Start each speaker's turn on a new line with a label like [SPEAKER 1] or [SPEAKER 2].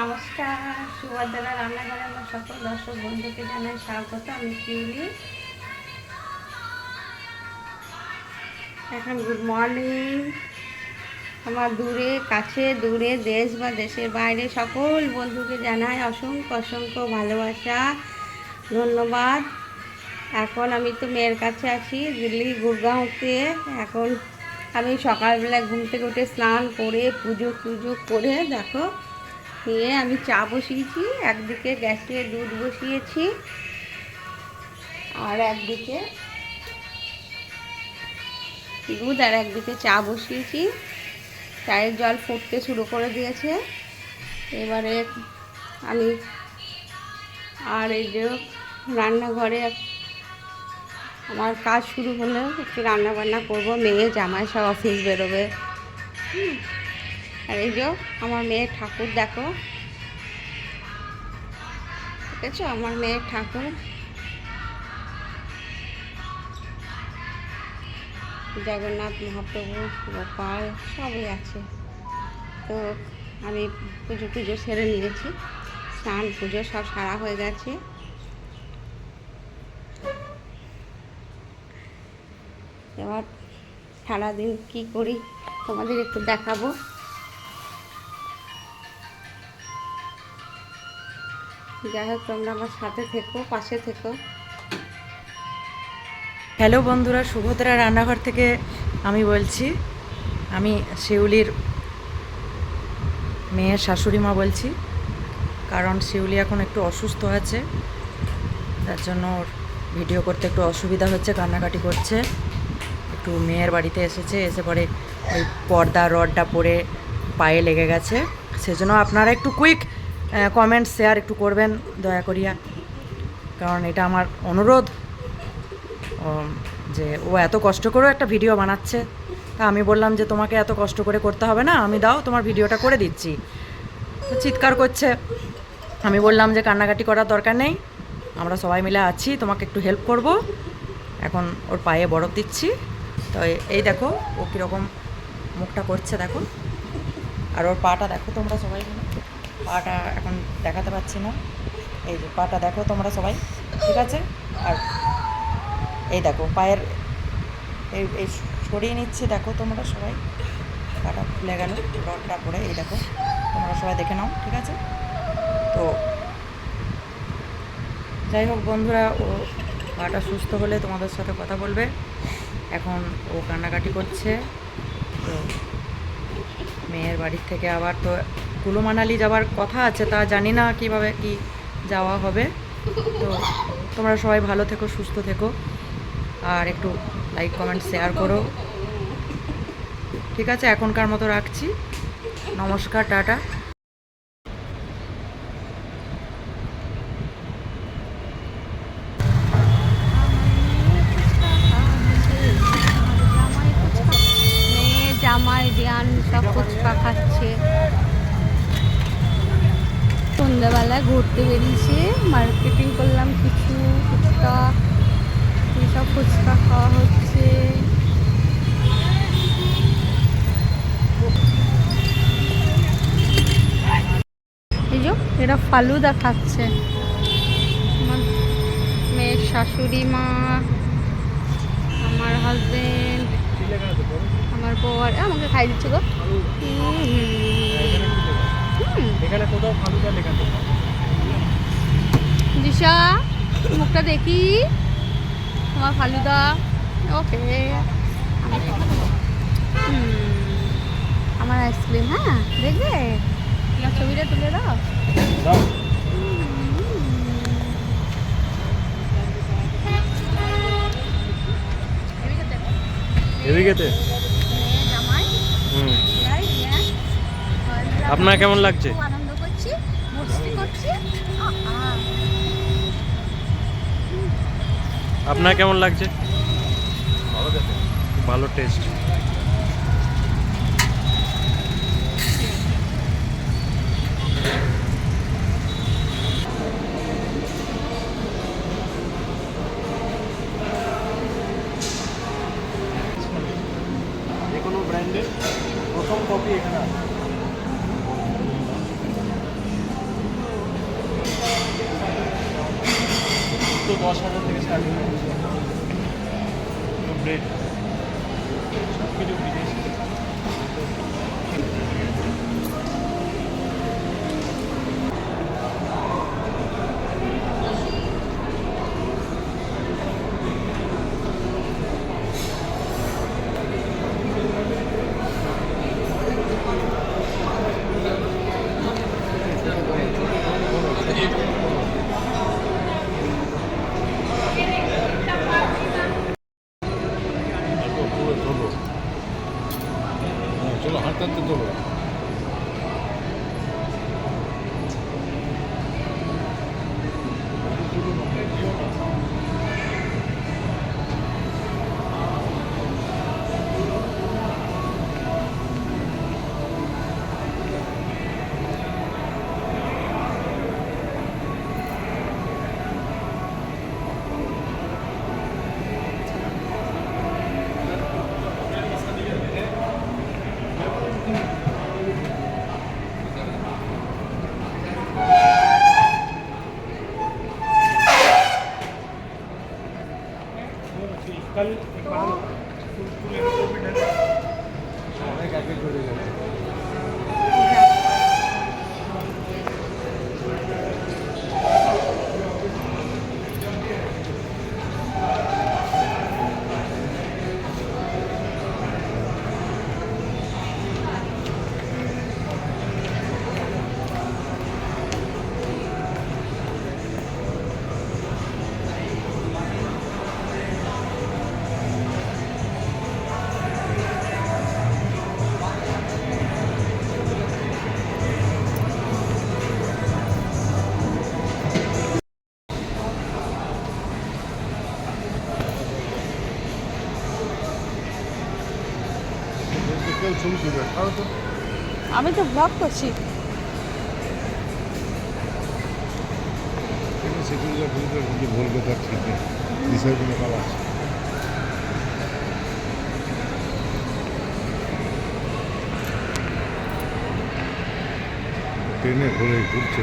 [SPEAKER 1] নমস্কার, সুভদ্রা রান্নাঘরে আমার সকল দর্শক বন্ধুকে জানাই স্বাগত, আমি শিউলি। এখন গুড মর্নিং আমার দূরে, কাছে, দূরে, দেশ বা দেশের বাইরে সকল বন্ধুকে জানাই অসংখ্য অসংখ্য ভালোবাসা, ধন্যবাদ। এখন আমি তো মেয়ের কাছে আছি, দিল্লি, গুরগাঁওতে। এখন আমি সকালবেলা ঘুম থেকে উঠে স্নান করে পুজো টুজো করে, দেখো নিয়ে আমি চা বসিয়েছি, একদিকে গ্যাসে দুধ বসিয়েছি, আর একদিকে দুধ আর একদিকে চা বসিয়েছি। চায়ের জল ফুটতে শুরু করে দিয়েছে। এবারে আমি আর এই যে রান্নাঘরে আমার কাজ শুরু হলে, একটু রান্না বান্না করব, মেয়ে জামাই সব অফিস বেরোবে। হুম। আর এই যে আমার মেয়ের ঠাকুর দেখো। ঠিক আছে আমার মেয়ের ঠাকুর। জগন্নাথ, মহাপ্রভু, গোপাল, সবই আছে। তো আমি পুজো টুজো সেরে নিয়েছি। স্নান, পুজো সব সারা হয়ে গেছে। এবার সারাদিন কি করি তোমাদের একটু দেখাবো। যাই হোক, তোমরা আমার সাথে থেকো, পাশে থেকো।
[SPEAKER 2] হ্যালো বন্ধুরা, সুভদ্রা রান্নাঘর থেকে আমি বলছি, আমি শিউলির মেয়ের শাশুড়ি মা বলছি, কারণ শিউলি এখন একটু অসুস্থ আছে, তার জন্য ওর ভিডিও করতে একটু অসুবিধা হচ্ছে, কান্নাকাটি করছে। একটু মেয়ের বাড়িতে এসেছে, এসে পরে ওই পর্দা, রডটা পরে পায়ে লেগে গেছে। সেজন্য আপনারা একটু কুইক কমেন্ট শেয়ার একটু করবেন, দয়া করিয়া। কারণ এটা আমার অনুরোধ। যে ও এত কষ্ট করেও একটা ভিডিও বানাচ্ছে। তা আমি বললাম যে, তোমাকে এত কষ্ট করে করতে হবে না, আমি দাও, তোমার ভিডিওটা করে দিচ্ছি। চিৎকার করছে। আমি বললাম যে, কান্নাকাটি করার দরকার নেই। আমরা সবাই মিলে আছি, তোমাকে একটু হেল্প করব। এখন ওর পায়ে বরফ দিচ্ছি। তো এই দেখো, ও কীরকম মুখটা করছে, দেখো। আর ওর পাটা দেখো তোমরা সবাই মিলে। পাটা এখন দেখাতে পাচ্ছি না। এই যে পাটা দেখো তোমরা সবাই, ঠিক আছে? আর এই দেখো, পায়ের এই এই সরিয়ে নিচ্ছি, দেখো তোমরা সবাই। পাটা খুলে গেল, রডটা পরে, এই দেখো, তোমরা সবাই দেখে নাও, ঠিক আছে? তো যাই হোক বন্ধুরা, ও পাটা সুস্থ হলে তোমাদের সাথে কথা বলবে। এখন ও কান্নাকাটি করছে। তো মেয়ের বাড়ির থেকে আবার তো কুলু মানালি যাওয়ার কথা আছে তা জানি না কীভাবে কি যাওয়া হবে তো তোমরা সবাই ভালো থেকো সুস্থ থেকো আর একটু লাইক কমেন্ট শেয়ার করো ঠিক আছে এখনকার মতো রাখছি নমস্কার টাটা
[SPEAKER 1] জামাই দিয়ান সব ফুচকা খাচ্ছে সন্ধ্যাবেলায় ঘুরতে বেরিয়েছে মার্কেটিং করলাম কিছু ফুচকা সব ফুচকা খাওয়া হচ্ছে এই যে, এরা ফালুদা খাচ্ছে মেয়ের শাশুড়ি মা, আমার হাজবেন্ড আমার বউ আর আমাকে খাই দিচ্ছে গো।
[SPEAKER 3] এখানে কোথাও ফালুদা লেখা নেই।
[SPEAKER 1] দিশা মুখটা দেখি। তোমার ফালুদা। ওকে। আমার আইসক্রিম হ্যাঁ? দেখবে? ছবিটা তুলে দাও।
[SPEAKER 3] এদিকেতে আপনার কেমন লাগছে? আপনার কেমন লাগছে? ভালো টেস্ট যে দশ হাজার থেকে স্টার্টিং ব্রেড সব কিছু বিদেশি
[SPEAKER 4] পুরো তোলো হ্যাঁ, চলো হাঁটতে হাঁটতে তোলো কেউ ছবি তুলবে তো
[SPEAKER 1] আমি তো ব্লগ করছি।
[SPEAKER 4] বলবে তার ঠিক নেই বিষয় কোনো কাল আছে ট্রেনে ঘুরে ঘুরছে